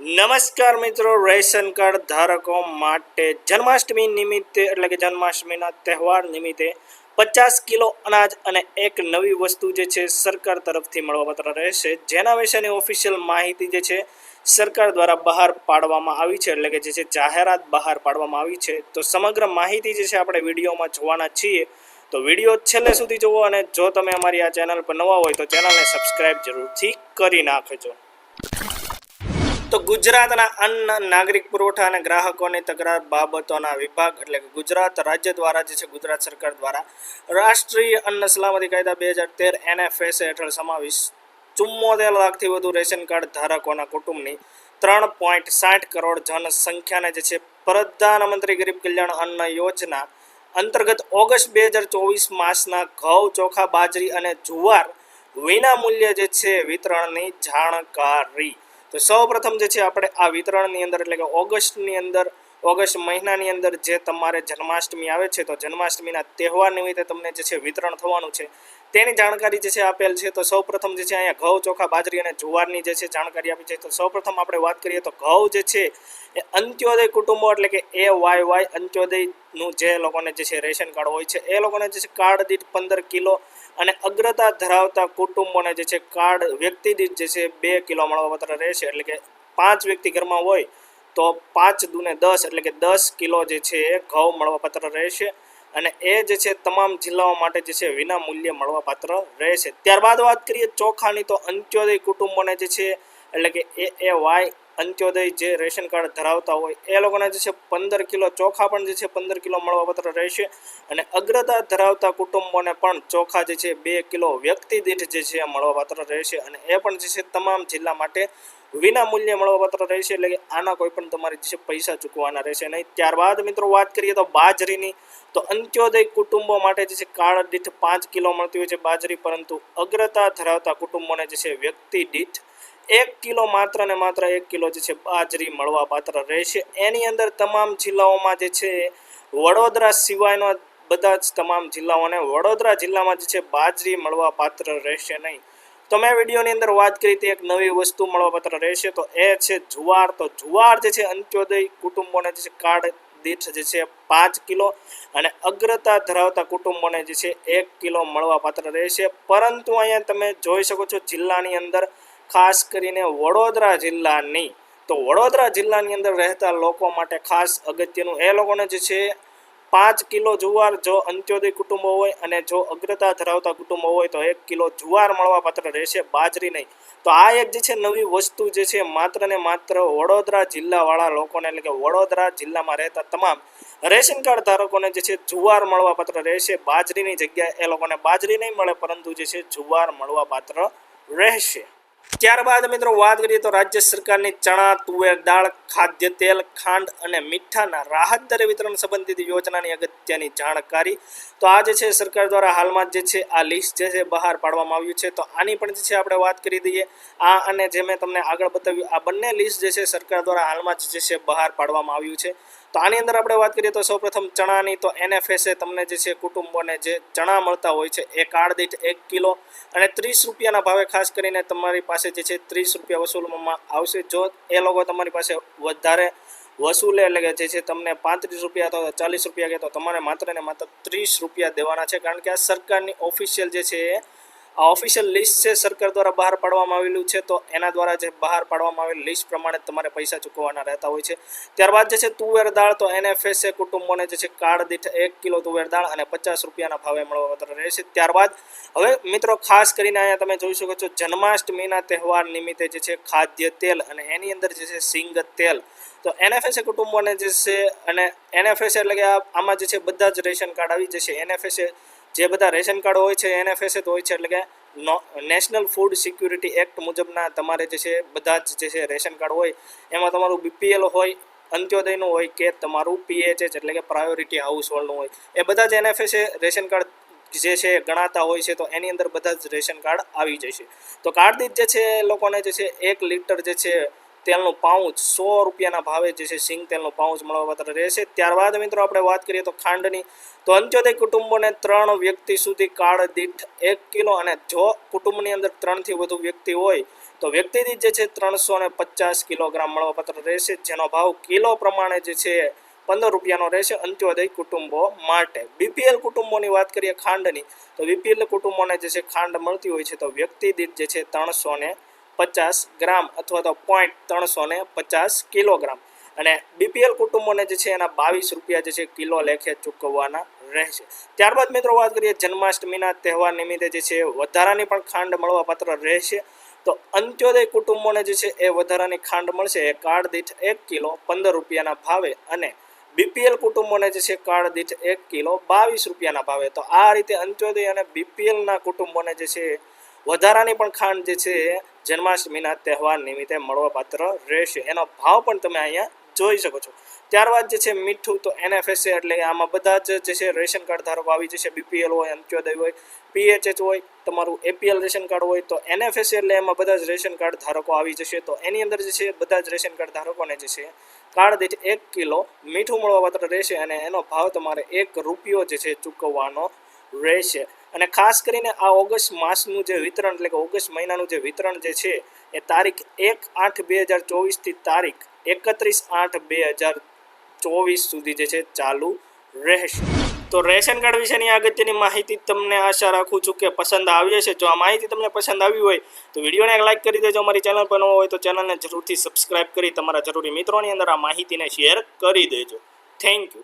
નમસ્કાર મિત્રો, ration card ધારકો માટે જન્માષ્ટમી નિમિત્તે એટલે કે જન્માષ્ટમીના તહેવાર નિમિત્તે પચાસ કિલો અનાજ અને એક નવી વસ્તુ જે છે સરકાર તરફથી મળવાપાત્ર રહેશે. જેના વિશેની ઓફિશિયલ માહિતી જે છે સરકાર દ્વારા બહાર પાડવામાં આવી છે એટલે કે જે છે જાહેરાત બહાર પાડવામાં આવી છે. તો સમગ્ર માહિતી જે છે આપણે વિડીયોમાં જોવાના છીએ. તો વીડિયો છેલ્લે સુધી જુઓ અને જો તમે અમારી આ ચેનલ પર નવા હોય તો ચેનલને સબસ્ક્રાઈબ જરૂરથી કરી નાખજો. તો ગુજરાતના અન્ન, નાગરિક પુરવઠા અને ગ્રાહકોની તકરાર બાબતોના વિભાગ એટલે કે ગુજરાત રાજ્ય દ્વારા જે છે ગુજરાત સરકાર દ્વારા રાષ્ટ્રીય અન્ન સલામતી કાયદા બે હજાર તેર એનએફએસએ હેઠળ સમાવેશ ચુમ્મોતેર લાખથી વધુ રેશન કાર્ડ ધારકોના કુટુંબની ત્રણ પોઈન્ટ સાઠ કરોડ જનસંખ્યાને જે છે પ્રધાનમંત્રી ગરીબ કલ્યાણ અન્ન યોજના અંતર્ગત ઓગસ્ટ બે હજાર ચોવીસ માસના ઘઉં, ચોખા, બાજરી અને જુવાર વિના મૂલ્યે જે છે વિતરણની જાણકારી. તો સૌ પ્રથમ જે છે આપણે આ વિતરણની અંદર એટલે કે ઓગસ્ટની અંદર, ઓગસ્ટ મહિનાની અંદર જે તમારે જન્માષ્ટમી આવે છે, તો જન્માષ્ટમીના તહેવાર નિમિત્તે તમને જે છે વિતરણ થવાનું છે. તેની જાણકારી જે છે આપેલ છે, તો સૌ પ્રથમ જે છે અહીંયા ઘઉં, ચોખા, બાજરી અને જુવારની જે છે જાણકારી આપી છે. તો સૌ પ્રથમ આપણે વાત કરીએ તો ઘઉં જે છે એ અંત્યોદય કુટુંબો એટલે કે એ વાય વાય અંત્યોદયનું જે લોકોને જે છે રેશન કાર્ડ હોય છે, એ લોકોને જે છે કાર્ડ દીઠ પંદર કિલો અને અગ્રતા ધરાવતા કુટુંબોને જે છે કાર્ડ વ્યક્તિ દીઠ જે છે બે કિલો મળવાપાત્ર રહેશે. એટલે કે પાંચ વ્યક્તિ ઘરમાં હોય તો પાંચ દુને દસ, એટલે કે દસ કિલો જે છે એ ઘઉં મળવાપાત્ર રહેશે. અને એ જે છે તમામ જિલ્લાઓ માટે જે છે વિના મૂલ્યે મળવાપાત્ર રહેશે. ત્યારબાદ વાત કરીએ ચોખાની, તો અંત્યોદય કુટુંબોને જે છે, એટલે કે એ એ વાય અંત્યોદય જે રેશન કાર્ડ ધરાવતા હોય, એ લોકોને જે છે પંદર કિલો ચોખા પણ જે છે પંદર કિલો મળવાપાત્ર રહેશે. અને અગ્રતા ધરાવતા કુટુંબોને પણ ચોખા જે છે બે કિલો વ્યક્તિ દીઠ જે છે મળવાપાત્ર રહેશે. અને એ પણ જે છે તમામ જિલ્લા માટે વિના મૂલ્યે મળવાપાત્ર રહેશે. એટલે કે આના કોઈ પણ તમારે જે છે પૈસા ચૂકવાના રહેશે નહીં. ત્યારબાદ મિત્રો વાત કરીએ તો બાજરીની. તો અંત્યોદય કુટુંબો માટે જે છે કાળ દીઠ પાંચ કિલો મળતી હોય છે બાજરી. પરંતુ અગ્રતા ધરાવતા કુટુંબોને જે છે વ્યક્તિ દીઠ એક કિલો માત્ર ને માત્ર એક કિલો જે છે બાજરી મળવા પાત્ર રહેશે. એની અંદર તમામ જિલ્લાઓમાં જે છે વડોદરા સિવાયનો બધા જ તમામ જિલ્લાઓને વડોદરા જિલ્લામાં જે છે બાજરી મળવા પાત્ર રહેશે નહીં. તો મેં વિડીયોની અંદર વાત કરી હતી, એક નવી વસ્તુ મળવાપાત્ર રહેશે તો એ છે જુવાર. તો જુવાર જે છે અંત્યોદય કુટુંબોને જે છે કાર્ડ દીઠ જે છે પાંચ કિલો અને અગ્રતા ધરાવતા કુટુંબોને જે છે એક કિલો મળવાપાત્ર રહેશે. પરંતુ અહીંયા તમે જોઈ શકો છો જિલ્લાની અંદર ખાસ કરીને વડોદરા જિલ્લાની. તો વડોદરા જિલ્લાની અંદર રહેતા લોકો માટે ખાસ અગત્યનું એ લોકોને જે છે, પાંચ કિલો જુવાર જો અંત્યોદય કુટુંબો હોય અને જો અગ્રતા ધરાવતા કુટુંબો હોય તો એક કિલો જુવાર મળવાપાત્ર રહેશે, બાજરી નહીં. તો આ એક જે છે નવી વસ્તુ જે છે, માત્ર ને માત્ર વડોદરા જિલ્લાવાળા લોકોને, એટલે કે વડોદરા જિલ્લામાં રહેતા તમામ રેશન કાર્ડ ધારકોને જે છે જુવાર મળવાપાત્ર રહેશે, બાજરીની જગ્યાએ એ લોકોને બાજરી નહીં મળે, પરંતુ જે છે જુવાર મળવાપાત્ર રહેશે. ત્યારબાદ મિત્રો વાત કરીએ તો રાજ્ય સરકારની ચણા, તુવેર, દાળ, ખાદ્ય તેલ, ખાંડ અને મીઠાના રાહત દરે વિતરણ સંબંધિત યોજનાની અગત્યની જાણકારી. તો આ જે છે સરકાર દ્વારા હાલમાં જે છે આ લિસ્ટ જે છે બહાર પાડવામાં આવ્યું છે. તો આની પણ જે છે આપણે વાત કરી દઈએ. આ અને જે મેં તમને આગળ બતાવ્યું, આ બંને લિસ્ટ જે છે સરકાર દ્વારા હાલમાં જે છે બહાર પાડવામાં આવ્યું છે. તો આની અંદર આપણે વાત કરીએ તો સૌપ્રથમ ચણાની તો એનએફએસએ તમને જે છે કુટુંબોને જે ચણા મળતા હોય છે, એ કાર્ડ દીઠ એક કિલો અને ત્રીસ રૂપિયાના ભાવે ખાસ કરીને તમારી પાસે જે છે ત્રીસ રૂપિયા વસૂલવામાં આવશે. જો એ લોકો તમારી પાસે વધારે વસૂલે એટલે કે જે છે તમને પાંત્રીસ રૂપિયા અથવા ચાલીસ રૂપિયા કે તો તમારે માત્ર ને માત્ર ત્રીસ રૂપિયા દેવાના છે. કારણ કે આ સરકારની ઓફિશિયલ જે છે એ આ ઓફિશિયલ લિસ્ટ છે, સરકાર દ્વારા બહાર પાડવામાં આવેલું છે, તો એના દ્વારા જે બહાર પાડવામાં આવેલ લિસ્ટ પ્રમાણે તમારે પૈસા ચૂકવવાના રહેતા હોય છે. ત્યારબાદ જે છે, તુવેર દાળ, તો એનએફએસએ કુટુંબોને જે છે કાર્ડ દીઠ એક કિલો તુવેર દાળ અને પચાસ રૂપિયાના ભાવે મળવાપાત્ર રહેશે. ત્યારબાદ હવે મિત્રો, ખાસ કરીને અહીંયા તમે જોઈ શકો છો, જન્માષ્ટમીના તહેવાર નિમિત્તે જે છે, ખાદ્ય તેલ અને એની અંદર જે છે, સિંગ તેલ. તો એનએફએસએ કુટુંબોને જે છે, અને એનએફએસ એટલે કે આમાં જે છે, બધા જ રેશન કાર્ડ આવી જશે. એનએફએસએ જે બધા રેશન કાર્ડ હોય છે એને તો હોય છે, એટલે કે નેશનલ ફૂડ સિક્યુરિટી એક્ટ મુજબના તમારે જે છે, બધા જ જે છે રેશન કાર્ડ હોય, એમાં તમારું બીપીએલ હોય, અંત્યોદયનું હોય કે તમારું પીએચએચ એટલે કે પ્રાયોરિટી હાઉસ હોલ્ડનું હોય, એ બધા જ એનએફએસએ રેશન કાર્ડ જે છે ગણાતા હોય છે, તો એની અંદર બધા જ રેશન કાર્ડ આવી જશે. તો કાર્ડ દીઠ જે છે લોકોને જે છે એક લીટર જે છે તેલનું પાઉચ સો રૂપિયાના ભાવે જે છે સિંગ તેલનું પાઉચ મળવાપાત્ર રહેશે. ત્યારબાદ મિત્રો આપણે વાત કરીએ તો ખાંડની. તો અંત્યોદય કુટુંબોને ત્રણ વ્યક્તિ સુધી કાળ દીઠ એક કિલો અને જો કુટુંબની અંદર ત્રણથી વધુ વ્યક્તિ હોય, તો વ્યક્તિ દીઠ જે છે ત્રણસો ને પચાસ કિલોગ્રામ મળવાપાત્ર રહેશે. જેનો ભાવ કિલો પ્રમાણે જે છે પંદર રૂપિયાનો રહેશે અંત્યોદય કુટુંબો માટે. બીપીએલ કુટુંબોની વાત કરીએ ખાંડની, તો બીપીએલ કુટુંબોને જે છે ખાંડ મળતી હોય છે, તો વ્યક્તિ દીઠ જે છે ત્રણસો ને પચાસ ગ્રામ અથવા તો પોઈન્ટ ત્રણસો ને પચાસ કિલોગ્રામ. અને બીપીએલ કુટુંબોને જે છે એના બાવીસ રૂપિયા જે છે કિલો લેખે ચૂકવવાના રહેશે. ત્યારબાદ મિત્રો વાત કરીએ જન્માષ્ટમીના તહેવાર નિમિત્તે જે છે વધારાની પણ ખાંડ મળવાપાત્ર રહેશે. તો અંત્યોદય કુટુંબોને જે છે એ વધારાની ખાંડ મળશે. એ કાર્ડ દીઠ એક કિલો પંદર રૂપિયાના ભાવે અને બીપીએલ કુટુંબોને જે છે કાર્ડ દીઠ એક કિલો બાવીસ રૂપિયાના ભાવે. તો આ રીતે અંત્યોદય અને બીપીએલના કુટુંબોને જે છે વધારાની પણ ખાંડ જે છે જન્માષ્ટમીના તહેવાર નિમિત્તે મળવાપાત્ર રહેશે. એનો ભાવ પણ તમે અહીંયા જોઈ શકો છો. ત્યારબાદ જે છે મીઠું, તો એનએફએસએ એટલે આમાં બધા જ જે છે રેશન કાર્ડ ધારકો આવી જશે. બીપીએલ હોય, અંત્યોદય હોય પીએચએચ હોય, તમારું એપીએલ રેશન કાર્ડ હોય, તો એનએફએસએ એટલે એમાં બધા જ રેશન કાર્ડ ધારકો આવી જશે. તો એની અંદર જે છે બધા જ રેશન કાર્ડ ધારકોને જે છે કાર્ડ દીઠ એક કિલો મીઠું મળવાપાત્ર રહેશે અને એનો ભાવ તમારે એક રૂપિયો જે છે ચૂકવવાનો રહેશે. અને ખાસ કરીને આ ઓગસ્ટ માસનું જે વિતરણ, એટલે કે ઓગસ્ટ મહિનાનું જે વિતરણ જે છે, એ તારીખ એક આઠ બે હજાર ચોવીસથી તારીખ એકત્રીસ આઠ બે હજાર ચોવીસ સુધી જે છે, ચાલુ રહેશે. તો રેશન કાર્ડ વિશેની અગત્યની માહિતી તમને આશા રાખું છું કે પસંદ આવી હશે. જો આ માહિતી તમને પસંદ આવી હોય, તો વિડીયોને એક લાઇક કરી દેજો. અમારી ચેનલ પર ન હોય તો ચેનલને જરૂરથી સબસ્ક્રાઇબ કરી તમારા જરૂરી મિત્રોની અંદર આ માહિતીને શેર કરી દેજો. Thank you